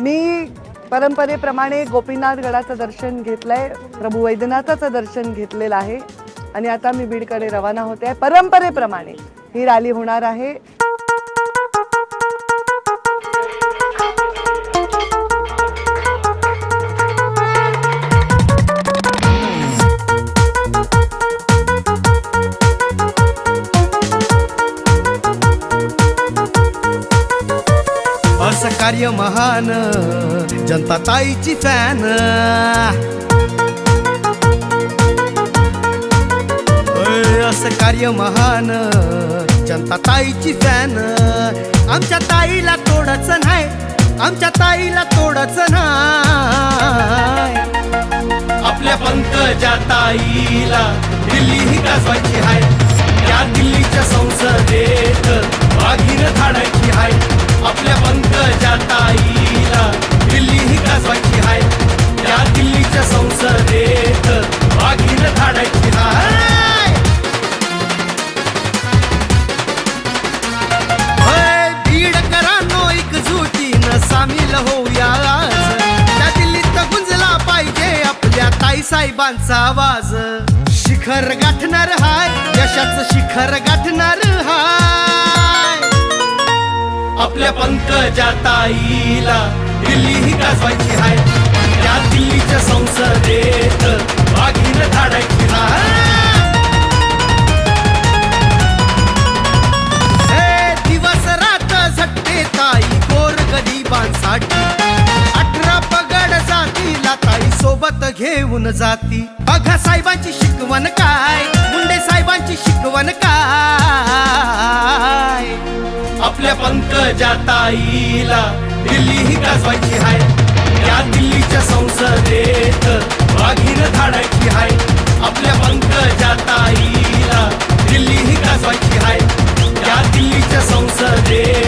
मी परंपरेप्रमाणे गोपीनाथ गडाचं दर्शन आहे प्रभू वैद्यनाथाचं दर्शन घेतलेलं आहे. आणि आता मी बीडकडे रवाना होते आहे. परंपरेप्रमाणे ही रॅली होणार आहे. कार्य महान जनता ताईची फॅन. असं कार्य महान जनता ताईची फॅन. आमच्या ताईला तोडच नाही आमच्या ताईला तोडच नाही. आपल्या पंकजा ताईला दिल्ली ही गाजवायची आहे साहेबांचा आवाज. शिखर गाठणार हाय यशाच शिखर गाठणार हाय. आपल्या पंकजा ताईला दिल्ली ही गाजवायची हाय. या दिल्लीच्या संसदेत सोबत घेऊन जाती. बघा साहेबांची शिकवण काय मुंडे साहेबांची शिकवण काय. आपल्या पंकजा ताईला दिल्ली ही गाजवायची हाय. या दिल्लीच्या संसदेत वाघीन धाडायची हाय. आपल्या पंकजा ताईला दिल्ली ही गाजवायची हाय. या दिल्लीच्या संसदेत